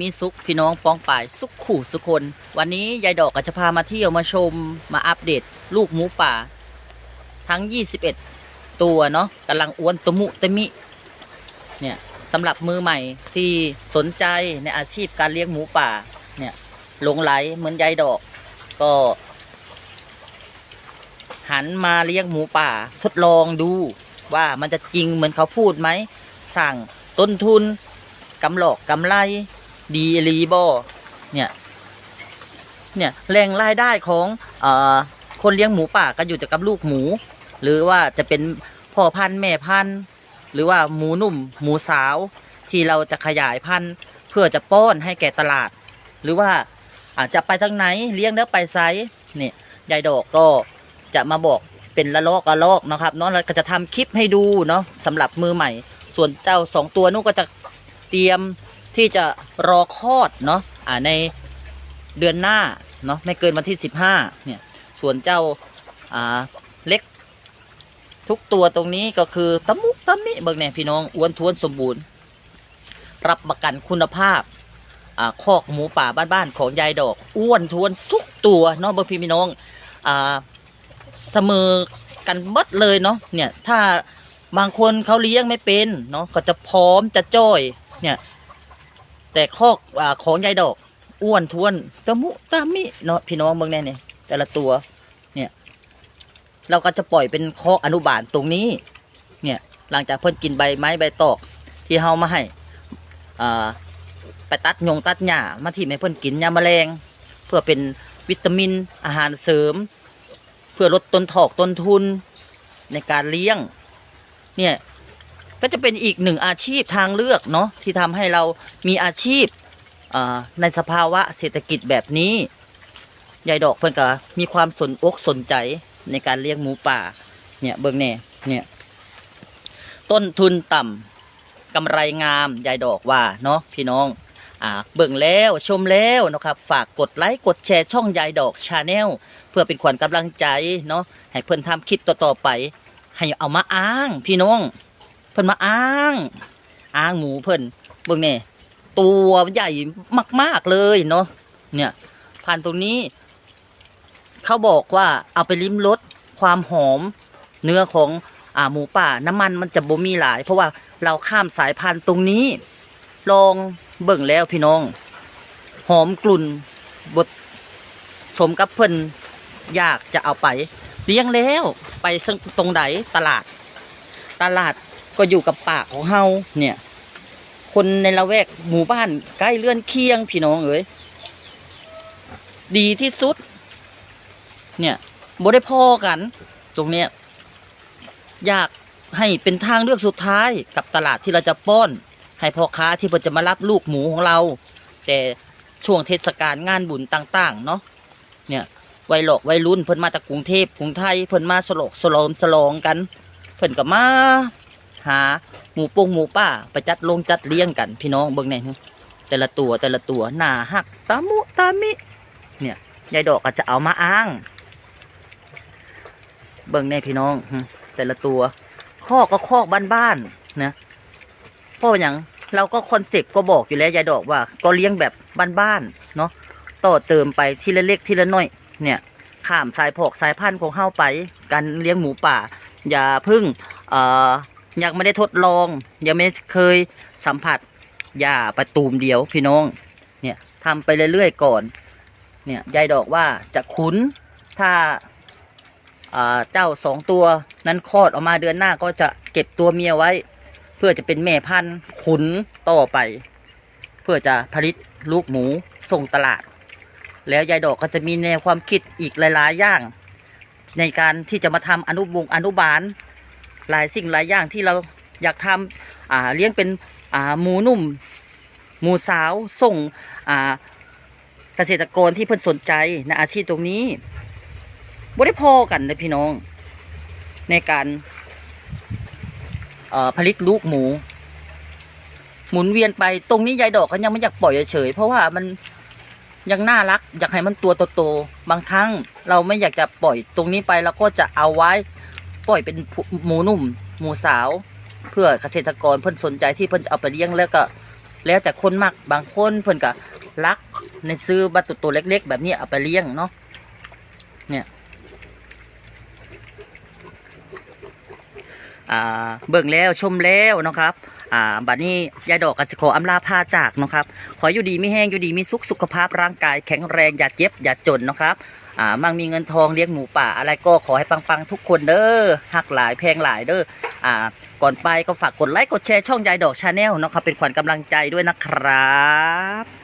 มีสุขพี่น้องป้องป่ายสุขขู่สุคน วันนี้ยายดอกก็จะพามาเที่ยวมาชมมาอัปเดต ลูกหมูป่า ทั้ง 21 ตัวเนาะกำลังอ้วนตมุตมิเนี่ยสำหรับมือใหม่ที่สนใจในอาชีพการเลี้ยงหมูป่าเนี่ยหลงไหลเหมือนยายดอก ก็ หันมาเลี้ยงหมูป่า ทดลองดูว่ามันจะจริงเหมือนเขาพูดไหมสั่งต้นทุนกำหลอกกำไร ดีรีบอเนี่ย เนี่ยแหล่งรายได้ของเออคนเลี้ยงหมูป่าก็อยู่แต่กับลูกหมู หรือว่าจะเป็นพ่อพันธุ์แม่พันธุ์หรือว่าหมูหนุ่ม หมูสาว ที่เราจะขยายพันธุ์เพื่อจะป้อนให้แก่ตลาด หรือว่าอาจจะไปทางไหนเลี้ยงแล้วไปไซส์เนี่ยยายดอกก็จะมาบอกเป็นละลอกละลอกนะครับเนาะแล้วก็จะทำคลิปให้ดูเนาะสำหรับมือใหม่ ส่วนเจ้าสองตัวนู้ก็จะเตรียม ที่จะรอคลอดเนาะอ่าในเดือนหน้าเนาะไม่เกินวันที่สิบห้าเนี่ยส่วนเจ้าอ่าเล็ก ทุกตัวตรงนี้ก็คือตะมุตะมิเบิกเนี่ยพี่น้องอ้วนท้วนสมบูรณ์ รับประกันคุณภาพอ่าคอกหมูป่าบ้านๆของยายดอก อ้วนท้วนทุกตัวเนาะเบิกพี่พี่น้องอ่าเสมอกันหมดเลยเนาะเนี่ยถ้าบางคนเขาเลี้ยงไม่เป็นเนาะก็จะพร้อมจะจ้อยเนี่ย แต่คอกอาของยายดอก อ้วนท้วนตะมุตะมิเนาะพี่น้องเบิ่งแน่เนี่ยแต่ละตัว เนี่ย เราก็จะปล่อยเป็นคอกอนุบาลตรงนี้ เนี่ย หลังจากเพิ่นกินใบไม้ใบตอกที่เฮามาให้อ่าไปตัดยงตัดหญ้ามาที่ให้เพิ่นกินยาแมลง เพื่อเป็นวิตามินอาหารเสริม เพื่อลดต้นถอกต้นทุนในการเลี้ยง เนี่ย ก็จะเป็นอีกหนึ่งอาชีพทางเลือกเนาะที่ทำให้เรามีอาชีพในสภาวะเศรษฐกิจแบบนี้ยายดอกเพิ่นก็มีความสนอกสนใจในการเลี้ยงหมูป่า เนี่ยเบิ่งแน่เนี่ย ต้นทุนต่ำกำไรงามยายดอกว่าเนาะพี่น้องอ่าเบิ่งแล้วชมแล้วนะครับ ฝากกดไลค์กดแชร์ช่องยายดอกชาแนลเพื่อเป็นขวัญกำลังใจเนาะให้เพิ่นทำคลิปต่อๆไป ให้เอามาอ้างพี่น้อง เพิ่นมาอ้างอ้างหมูเพิ่นเบิ่งนี่ตัวใหญ่มาก ๆเลยเนาะเนี่ยผ่านตรงนี้เขาบอกว่าเอาไปลิ้มรสความหอม เนื้อของอ่าหมูป่าน้ำมันมันจะบ่มีหลาย เพราะว่าเราข้ามสายพันธุ์ตรงนี้ ลองเบิ่งแล้วพี่น้อง หอมกลุ่นบดสมกับเพิ่นอยากจะเอาไป เลี้ยงแล้วไปซึ่งตรงไหนตลาด ตลาด ก็อยู่กับปากของเฮาเนี่ย คนในละแวกหมู่บ้านใกล้เลื่อนเคียงพี่น้องเอ๋ยดีที่สุด เนี่ยบ่ได้พอกัน ตรงเนี้ยอยากให้เป็นทางเลือกสุดท้ายกับตลาดที่เราจะป้อน ให้พ่อค้าที่เพิ่นจะมารับลูกหมูของเรา แต่ช่วงเทศกาลงานบุญต่าง ๆ เนาะเนี่ยวัยหลอกวัยรุ่นเพิ่นมาจากกรุงเทพกรุงไทยเพิ่นมาสลกสลอมสลองกัน เพิ่นก็มา หาหมูปงหมูป่าไปจัดลงจัดเลี้ยงกันพี่น้องเบิ่งแหน่อยแต่ละตัวแต่ละตัวหน้าหักตามุตามิ เนี่ยยายดอกก็จะเอามาอ้าง เบิ่งแน่พี่น้องแต่ละตัวคอกก็คอกบ้านๆนะเพราะว่าอย่างเราก็คอนเซ็ปต์ก็บอกอยู่แล้วยายดอกว่า ก็เลี้ยงแบบบ้านๆเนาะต่อเติมไปทีละเล็กทีละน้อย เนี่ยข้ามสายพอกสายพันธุ์ของเข้าไป การเลี้ยงหมูป่า อย่าพึ่งเอ่อ ยังไม่ได้ทดลอง ยังไม่เคยสัมผัสอย่าประตูมเดียวพี่น้อง เนี่ยทำไปเรื่อยๆก่อน เนี่ยยายดอกว่าจะขุนถ้าเจ้าสองตัวนั้นคลอดออกมาเดือนหน้าก็จะเก็บตัวเมียไว้ เพื่อจะเป็นแม่พันธุ์ขุนต่อไป เพื่อจะผลิตลูกหมูส่งตลาด แล้วยายดอกก็จะมีแนวความคิดอีกหลายๆอย่าง ในการที่จะมาทำอนุบงอนุบาล หลายสิ่งหลายอย่างที่เราอยากทำอ่าเลี้ยงเป็นอ่าหมูนุ่ม หมูสาวส่งอ่าเกษตรกรที่เพิ่นสนใจในอาชีพตรงนี้บ่ได้พอกันนะพี่น้อง ในการผลิตลูกหมู หมุนเวียนไปตรงนี้ยายดอกก็ยังไม่อยากปล่อยเฉยเพราะว่ามันยังน่ารัก อยากให้มันตัวโตๆบางครั้งเราไม่อยากจะปล่อยตรงนี้ไปเราก็จะเอาไว้ ปล่อยเป็นหมูหนุ่ม หมูสาว เพื่อเกษตรกรเพิ่นสนใจที่เพิ่นจะเอาไปเลี้ยงแล้วก็ แล้วแต่คนมักบางคนเพิ่นก็รักในซื้อบัตรตัวเล็ก ๆ แบบนี้เอาไปเลี้ยงเนาะเนี่ยเบิ่งแล้วชมแล้วนะครับอ่าบัดนี้ยายดอกกัสิขออำลาพาจากนะครับ ขออยู่ดีไม่แห้งอยู่ดีมีสุขสุขภาพร่างกายแข็งแรงอย่าเจ็บอย่าจนนะครับ อ่ามั่งมีเงินทองเลี้ยงหมูป่า อะไรก็ขอให้ปังๆทุกคนเด้อหักหลายแพงหลายเด้ออ่า ก่อนไปก็ฝากกดไลค์กดแชร์ช่องยายดอกชาแนลเนาะครับเป็นขวัญกำลังใจด้วยนะครับ